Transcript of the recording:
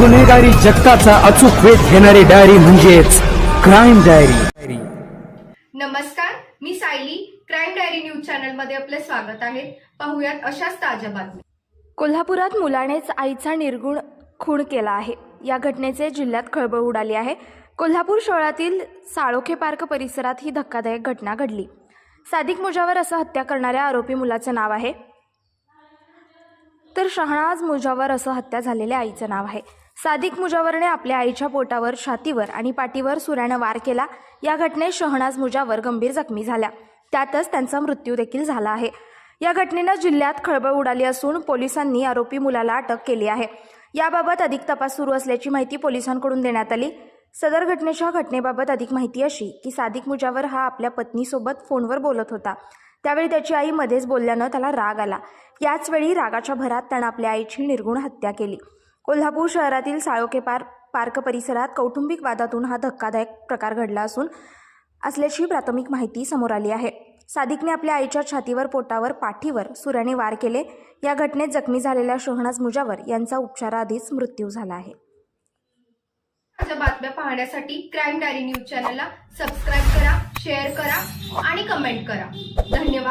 गुन्हेगारी जगताचा अचूक वेध घेणारी डायरी म्हणजेच क्राईम डायरी नमस्कार मी सायली. क्राईम डायरी न्यूज चॅनलमध्ये आपले स्वागत आहे. पाहुयात अशाच ताज्या बातम्या. कोल्हापुरात मुलानेच आईचा निर्गुण खून केला आहे. या घटनेचे जिल्ह्यात खळबळ उडाली आहे. कोल्हापूर शहरातील साळोखे पार्क परिसरात ही धक्कादायक घटना घडली. सादिक मुजावर असं हत्या करणाऱ्या आरोपी मुलाचं नाव आहे. तर शहनाज मुजावर असं हत्या झालेल्या आईचं नाव आहे. सादिक मुजावरने आपल्या आईच्या पोटावर छातीवर आणि पाठीवर सुऱ्यानं वार केला. या घटनेत शहनाज मुजावर गंभीर जखमी झाल्या त्यातच त्यांचा मृत्यू देखील झाला आहे. या घटनेनं जिल्ह्यात खळबळ उडाली असून पोलिसांनी आरोपी मुलाला अटक केली आहे. याबाबत अधिक तपास सुरू असल्याची माहिती पोलिसांकडून देण्यात आली. सदर घटनेच्या घटनेबाबत अधिक माहिती अशी की सादिक मुजावर हा आपल्या पत्नीसोबत फोनवर बोलत होता. त्यावेळी त्याची आई मध्येच बोलल्यानं त्याला राग आला. याचवेळी रागाच्या भरात त्यानं आपल्या आईची निर्गुण हत्या केली. कोल्हापूर शहरातील साळोके पार पार्क परिसरात कौटुंबिक वादातून हा धक्कादायक प्रकार घडला असून असल्याची प्राथमिक माहिती समोर आली आहे. सादिकने आपल्या आईच्या छातीवर पोटावर पाठीवर सुऱ्याने वार केले. या घटनेत जखमी झालेल्या शोहनाज मुजावर यांचा उपचाराआधीच मृत्यू झाला आहे. बातम्या पाहण्यासाठी क्राईम डायरी न्यूज चॅनलला सबस्क्राईब करा शेअर करा. आणि कमेंट करा. धन्यवाद.